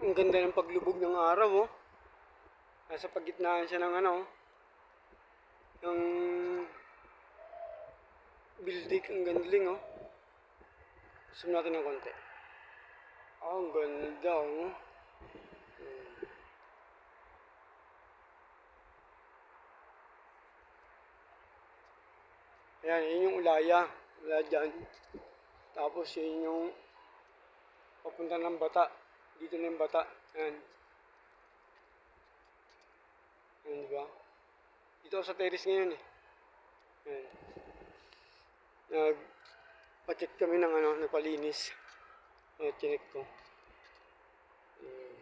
Ang ganda ng paglubog ng araw, oh. Nasa pagitnaan siya ng ano, ng building. Ang gandling, oh. Zoom natin ng konti. Oh, ang ganda, oh. Hmm. Ayan, yun yung ulaya. Wala dyan. Tapos yun yung papunta ng bata. Dito na yung bata. Ayan. Ayan, di ba? Dito ako sa terrace ngayon eh. Ayan. Nag pa-check kami ng ano, nagpalinis. Ayan, chinek ko. Ayan.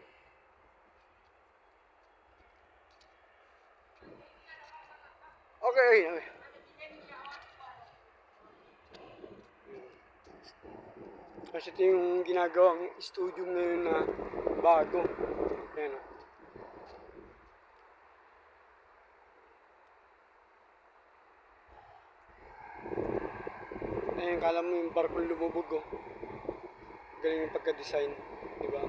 Okay, okay. Kasi ito yung ginagawang studio ngayon na bago. Ayan o. Ayan, kala mo yung barkong lumubog o. Galing yung pagka-design. Di ba?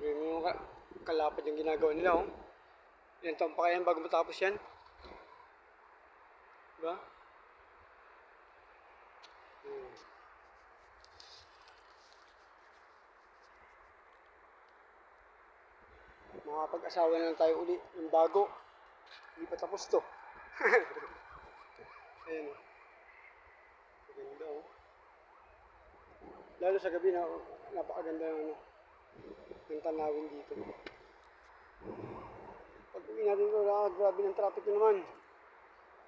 Yung yung ka- kalapad yung ginagawa nila oh. Ilan taon pa kaya bago matapos yan? Di ba? Hmm. Makapag-asawa na lang tayo uli. Yung bago. Hindi pa tapos to. Ayan. Maganda o. Lalo sa gabi na napakaganda ng ano. Ng tanawin dito. Pag uwi natin ko, ah, grabe ng traffic na naman.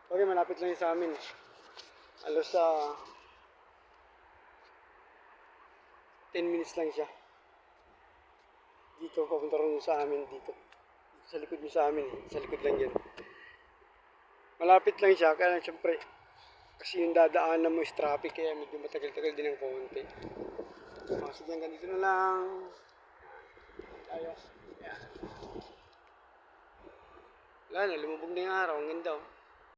Okay, malapit lang yun sa amin. Alos sa 10 minutes lang siya. Dito, papunta rin sa amin dito. Sa likod mo sa amin, eh. sa likod lang yan. Malapit lang siya, kaya lang syempre, kasi yung dadaanan mo is traffic, kaya medyo matagal-tagal din ng konti. Mga sadyang ganito na lang. Ayos. Yan. Wala na, lumubog na yung araw, ang ganda oh.